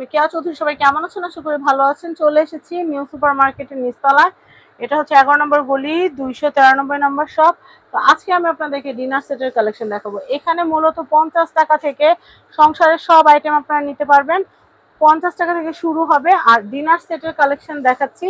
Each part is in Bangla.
আমি কেয়া চৌধুরী, সবাই কেমন আছেন? আশা করি ভালো আছেন। চলে এসেছি নিউ সুপার মার্কেটের নিচতলায়। এটা হচ্ছে এগারো নম্বর গলি, দুইশো তেরানব্বই নম্বর শপ। তো আজকে আমি আপনাদেরকে ডিনার সেটের কালেকশন দেখাবো। এখানে মূলত পঞ্চাশ টাকা থেকে সংসারের সব আইটেম আপনারা নিতে পারবেন। পঞ্চাশ টাকা থেকে শুরু হবে। আর ডিনার সেটের কালেকশন দেখাচ্ছি।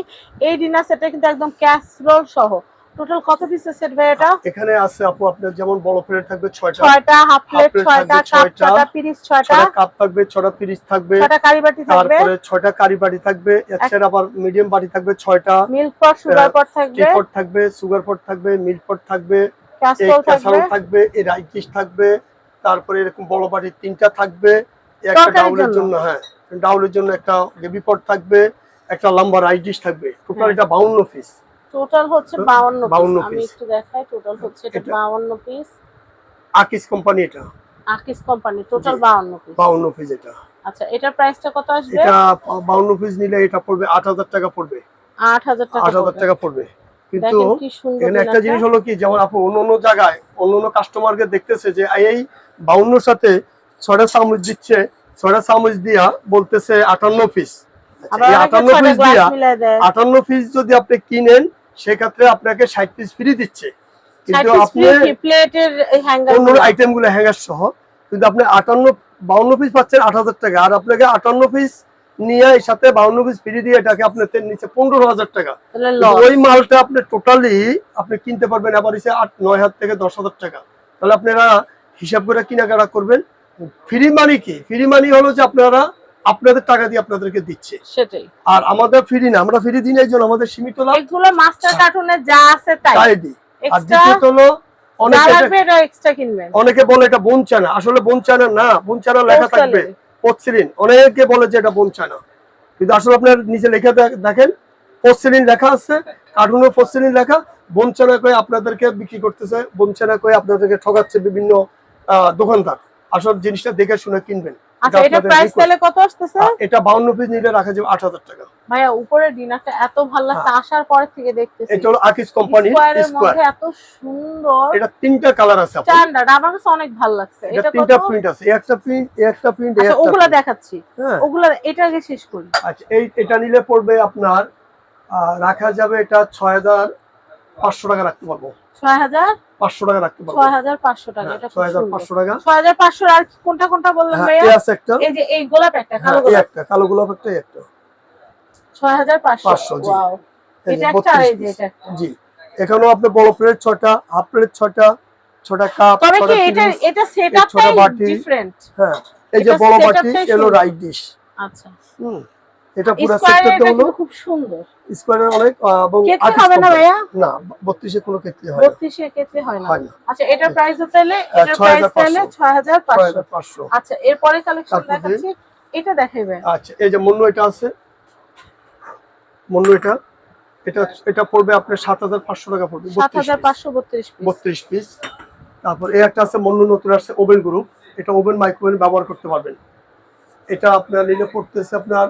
এই ডিনার সেটে কিন্তু একদম ক্যাসরোল সহ। টোটাল কত সেট ভাই এটা? এখানে আছে আপু আপনার যেমন বড় প্লেট থাকবে ছয়টা। ছয়টা হাফ প্লেট plate ছয়টা থাকবে কাপ ছয়টা, ছয়টা পিরিচ ছয়টা। ছয়টা কাপ থাকবে ছয়টা পিরিচ থাকবে। ছয়টা কারি বাটি থাকবে। তারপরে ছয়টা কারি বাটি থাকবে। এছাড়া আবার মিডিয়াম বাটি থাকবে ছয়টা। মিল্ক পট সুগার পট থাকবে। টিপট থাকবে সুগার পট থাকবে মিল্ক পট থাকবে থাকবে। এই রাইস থাকবে। তারপরে এরকম বড় বাটি তিনটা থাকবে। একটা ডাউলের জন্য। হ্যাঁ। ডাউলের জন্য একটা গ্রেভি পট থাকবে একটা লম্বা রাইস ডিশ থাকবে। টোটাল হ্যাঁ। এটা বাউন্ন পিস টোটাল হচ্ছে 52 পিস আমি একটু দেখাই টোটাল হচ্ছে এটা এটা- 52 পিস আকিস কোম্পানি এটা। আকিস কোম্পানি টোটাল 52 পিস বাউন্ন পিস এটা। আচ্ছা এটার প্রাইসটা কত আসবে? এটা বাউন্ন পিস নিলে এটা পড়বে আট হাজার টাকা পড়বে। 8000 টাকা আট হাজার পড়বে। টাকা পড়বে। কিন্তু এখানে একটা জিনিস হলো কি যেমন আপু অন্য অন্য জায়গায় অন্য অন্য কাস্টমারকে দেখতেছে যে এই বাউন্নর সাথে ছয়টা চামচ দিচ্ছে ছয়টা চামচ দিয়া বলতেছে আটান্ন পিস আবার এই অনেকে আটান্ন ছয়টা পিস দিয়া মিলায় দেয়। আটান্ন পিস যদি আপনি কিনেন সেক্ষেত্রে আপনাকে ষাট পিস ফ্রি দিচ্ছে। কিন্তু আপনি হ্যাঙ্গার অন্য আইটেমগুলো হ্যাঙ্গার সহ কিন্তু আপনি আটান্ন বাউন্ন পিস পাচ্ছেন আট হাজার টাকা। আর আপনাকে আটান্ন পিস নিয়ে এর সাথে বাউন্ন পিস ফ্রি দিয়ে এটাকে আপনার নিচে পনেরো হাজার টাকা। ওই মালটা আপনি টোটালি আপনি কিনতে পারবেন আবার এসে আট নয় হাজার থেকে দশ হাজার টাকা। তাহলে আপনারা হিসাব করে কেনাকাটা করবেন। ফ্রি মানি কি? ফ্রি মানি হলো যে আপনারা আপনাদের টাকা দিয়ে আপনাদেরকে দিচ্ছে। সেটাই। আর আমাদের ফ্রি না আমরা ফ্রি দিই না এই আমাদের সীমিত লাভ। এগুলো মাস্টার কার্টুনে যা আছে তাই। তাই দিই আর দ্বিতীয়ত হলো অনেকে বলে এটা বনচানা আসলে বনচানা না বনচানা লেখা থাকবে। পথসিলিন অনেকে বলে যে এটা বনচানা কিন্তু আসলে আপনার নিচে লেখা দেখেন পথসিলিন লেখা আছে কার্টুনে পথসিলিন লেখা। বনচানা করে আপনাদেরকে বিক্রি করতেছে বনচানা করে আপনাদেরকে ঠকাচ্ছে বিভিন্ন আহ, দোকানদার। আসল জিনিসটা দেখে শুনে কিনবেন। আচ্ছা এটা প্রাইস। তাহলে কত আসতেছে? এটা বাউন্ন পিস নিলে রাখা যাবে আট হাজার টাকা। ভাইয়া উপরে ডিনারটা এত ভালো লাগছে আসার পর থেকে দেখতেছি। এটা হলো আকিস কোম্পানির স্কোয়ারের স্কোয়ার এত সুন্দর। এটা তিনটা কালার আছে। স্ট্যান্ডার্ড আমার কাছে অনেক ভালো লাগছে। এটা তিনটা প্রিন্ট আছে। একটা প্রিন্ট একটা প্রিন্ট আচ্ছা ওগুলা দেখাচ্ছি। হ্যাঁ। ওগুলা এটা আগে শেষ করি। আচ্ছা এই এটা নিলে পড়বে আপনার রাখা যাবে এটা ছয় হাজার পাঁচশো টাকা রাখতে পারব। পাঁচশো টাকা রাখতে পারব। ছয় হাজার পাঁচশো টাকা হ্যাঁ, ছয় হাজার পাঁচশো টাকা। ছয় হাজার পাঁচশো আর কোনটা কোনটা বললেন হ্যাঁ এই একটা। এই যে এই গোলাপ একটা হ্যাঁ কালো গোলাপ। একটা কালো গোলাপ একটা একটা। ছয় হাজার পাঁচশো জি। ওয়াও। এই এটা যে একটা আর এই 32 যে piece। এটা একটা। জি। এখানেও আপনি বড় প্লেট ছটা হাফ প্লেট ছটা ছটা কাপ ছটা এটা এটা সেটআপটাই। ডিফারেন্ট হ্যাঁ এই যে বড় বাটি এলো রাইট ডিশ আচ্ছা। হুম। এটা পুরো সেটটা হলো খুব সুন্দর। স্কোয়ারের অনেক এবং হবে না ভাইয়া? না বত্রিশে কোনো ক্ষেত্রে হয় না। বত্রিশে কেটলি হয় না। আচ্ছা এটার প্রাইস তাহলে আহ, এটার প্রাইস 6500 তাহলে ছয় হাজার ছয় পাঁচশো। হাজার পাঁচশো। আচ্ছা এরপরে কালেকশন দেখাচ্ছি। এটা দেখাইবে আচ্ছা এই যে মন্নু এটা আছে। মন্নু এটা। এটা এটা পড়বে আপনার সাত হাজার পাঁচশো টাকা পড়বে সাত হাজার পাঁচশো বত্রিশ পিস বত্রিশ পিস তারপর এই একটা আছে মন্নু নতুন আসছে ওভেন গ্রুপ। এটা ওভেন মাইক্রোওভেন ব্যবহার করতে পারবেন। এটা আপনার নিলে পড়তেছে আপনার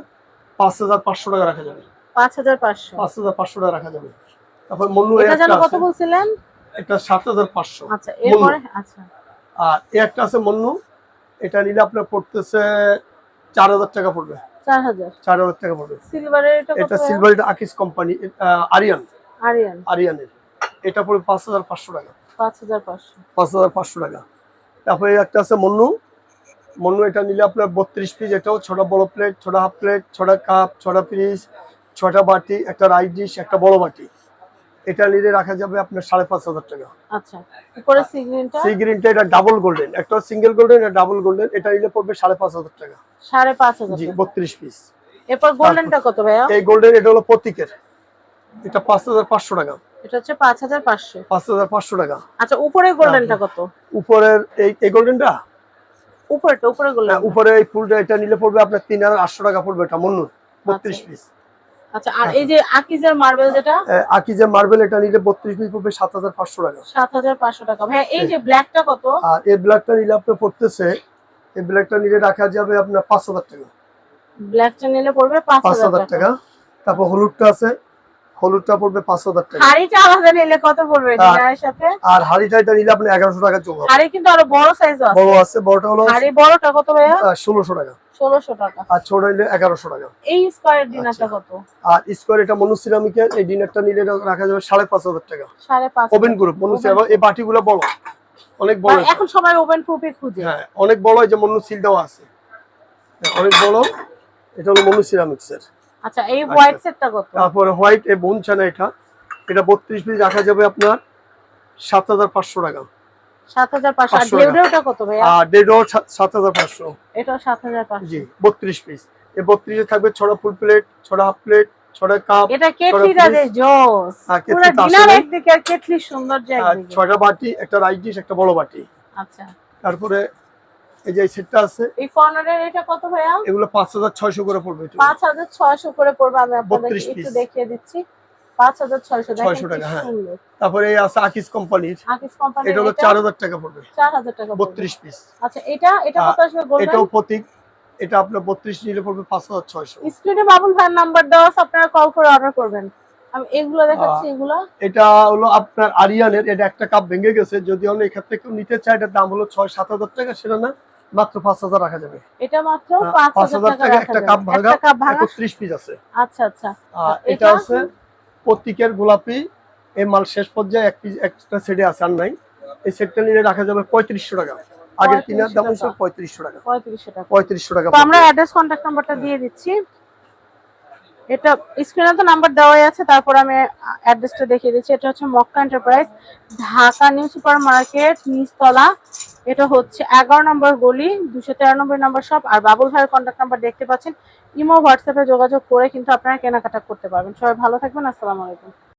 পাঁচ হাজার পাঁচশো টাকা রাখা যাবে। পাঁচ হাজার পাঁচশো। পাঁচ হাজার পাঁচশো টাকা রাখা যাবে। তারপর মন্নু এটা কত বলছিলেন? এটা সাত হাজার পাঁচশো। আচ্ছা এরপরে? আচ্ছা। আর এই একটা আছে মন্নু। এটা নিলে আপনার পড়তেছে চার হাজার টাকা পড়বে। চার হাজার। চার হাজার টাকা পড়বে। সিলভারের এটা এটা সিলভার এটা আকিস কোম্পানি আরিয়ান। আরিয়ান। আরিয়ানের। এটা পড়বে পাঁচ হাজার পাঁচশো টাকা। পাঁচ হাজার পাঁচশো। পাঁচ হাজার পাঁচশো টাকা। তারপরে একটা আছে মন্নু। মন্নু এটা নিলে আপনার বত্রিশ পিস এটাও ছটা বড় প্লেট ছটা হাফ প্লেট ছটা কাপ ছটা পিস ছটা বাটি একটা রাইস ডিশ একটা বড় বাটি। এটা নিলে রাখা যাবে আপনার সাড়ে পাঁচ হাজার টাকা। আচ্ছা সি গ্রিনটা এটা ডাবল গোল্ডেন একটা সিঙ্গেল গোল্ডেন এটা ডাবল গোল্ডেন এটা নিলে পড়বে সাড়ে পাঁচ হাজার টাকা। সাড়ে পাঁচ হাজার জি বত্রিশ পিস এরপর গোল্ডেনটা কত ভাইয়া? এই গোল্ডেন এটা হলো প্রতীকের। এটা পাঁচ হাজার পাঁচশো টাকা। এটা হচ্ছে টাকা। আচ্ছা উপরে গোল্ডেনটা কত? উপরের এই এই গোল্ডেনটা উপরেটা উপরে গোল্ডেন হ্যাঁ, উপরে এই ফুলটা এটা নিলে পড়বে আপনার তিন হাজার আটশো টাকা পড়বে এটা মন্নুর বত্রিশ আচ্ছা। পিস আচ্ছা আর এই যে আকিজের মার্বেল যেটা? আকিজে মার্বেল এটা নিলে বত্রিশ পিস পড়বে সাত হাজার পাঁচশো টাকা। সাত হাজার পাঁচশো টাকা। ভাইয়া এই যে ব্ল্যাকটা কত? আর এই ব্ল্যাকটা নিলে আপনার পড়তেছে এই ব্ল্যাকটা নিলে রাখা যাবে আপনার পাঁচ হাজার টাকা। ব্ল্যাকটা নিলে পড়বে পাঁচ পাঁচ হাজার হাজার টাকা। টাকা। তারপর হলুদটা আছে হলুদটা পড়বে পাঁচ হাজার টাকা। হাড়িটা আলাদা নিলে কত পড়বে। ডিনারের সাথে? আর হাড়িটা এটা নিলে আপনি এগারোশো টাকা হাড়ি কিন্তু আরও বড় সাইজও আছে। বড় আছে বড়টা হলো হাড়ি বড়টা কত ভাইয়া? টাকা। টাকা। আর ছোট টাকা। এই স্কোয়ার ডিনারটা আচ্ছা। কত? আর স্কোয়ার এটা মনুসিরামিকের এই ডিনারটা নিলে রাখা যাবে সাড়ে পাঁচ হাজার টাকা। ওভেন গ্রুপ এই বাটিগুলো বড়। অনেক বড় এখন সবাই ওভেন খুঁজে। হ্যাঁ অনেক বড় এই যে মনু সিল দেওয়া আছে। হ্যাঁ, অনেক বড়। এটা হলো মনু সিরামিক্সের। আচ্ছা এই হোয়াইট সেটটা কত? তারপরে হোয়াইট এ বোন চানা এটা। এটা বত্রিশ পিস রাখা যাবে আপনার সাত হাজার পাঁচশো টাকা। সাত হাজার পাঁচশো। আর 500 টাকা। ঢেউঢেউটা কত ভাইয়া? আর এটাও সাত হাজার পাঁচশো। জি বত্রিশ পিস এই বত্রিশে থাকবে ছটা ফুল প্লেট ছটা হাফ প্লেট ছটা কাপ এটা যে piece। জোস। হ্যাঁ, পুরো কেটলি ডিনার একদিকে আর কেটলি সৌন্দর্য আর একদিকে। ছয়টা বাটি একটা রাইস ডিশ একটা বড় বাটি। আচ্ছা। তারপরে এই যে সেটটা আছে এই কর্নারের এটা কত ভাইয়া? এগুলো পাঁচ হাজার ছয়শো করে পড়বে এটা। পাঁচ হাজার ছয়শো করে পড়বে আমি আপনাদের একটু দেখিয়ে দিচ্ছি। পাঁচ হাজার ছয়শো 600 টাকা, হ্যাঁ। তারপরে এই আছে আকিস কোম্পানির আকিস কোম্পানি এটা হলো চার হাজার টাকা পড়বে। চার হাজার টাকা পড়বে। বত্রিশ পিস আচ্ছা এটা এটা কত আসবে বলবেন? এটাও প্রতীক। এটা আপনার নিলে পড়বে স্ক্রিনে বাবুল ভাইয়ের নাম্বার দেওয়া আছে আপনারা কল করে অর্ডার করবেন। আমি এগুলো দেখাচ্ছি এগুলো। এটা হলো আপনার আরিয়ানের এটা একটা কাপ ভেঙে গেছে। যদি অন্য এক্ষেত্রে কেউ নিতে চায় এটার দাম হলো ছয় সাত হাজার টাকা সেটা না। মাত্র পাঁচ হাজার রাখা যাবে। এটা মাত্র হ্যাঁ, পাঁচ পাঁচ হাজার টাকা একটা কাপ ভাঙা একটা কাপ ভাঙা? একত্রিশ পিস আছে। আচ্ছা আচ্ছা। এটা? আছে প্রতীকের গোলাপি। এই মাল শেষ পর্যায়ে এক পিস একটা সেটে আছে আর নাই। এই সেটটা নিয়ে রাখা যাবে পঁয়ত্রিশশো টাকা। আগের কিনার দাম হচ্ছে টাকা। পঁয়ত্রিশশো টাকা। পঁয়ত্রিশশো টাকা। পঁয়ত্রিশশো টাকা তো আমরা অ্যাড্রেস কন্ট্যাক্ট নাম্বারটা দিয়ে দিচ্ছি। এটা স্ক্রিনে তো নাম্বার দেওয়াই আছে, তারপর আমি অ্যাড্রেসটা দেখিয়ে দিচ্ছি। এটা হচ্ছে Mecca enterprise Dhaka new super market নিচতলা। এটা হচ্ছে এগারো নম্বর গলি দুশো তিরানব্বই নম্বর সব আর বাবুল ভাইয়ের কন্ট্যাক্ট নাম্বার দেখতে পাচ্ছেন। ইমো হোয়াটসঅ্যাপে যোগাযোগ করে কিন্তু আপনারা কেনাকাটা করতে পারবেন। সবাই ভালো থাকবেন, আসসালামু আলাইকুম।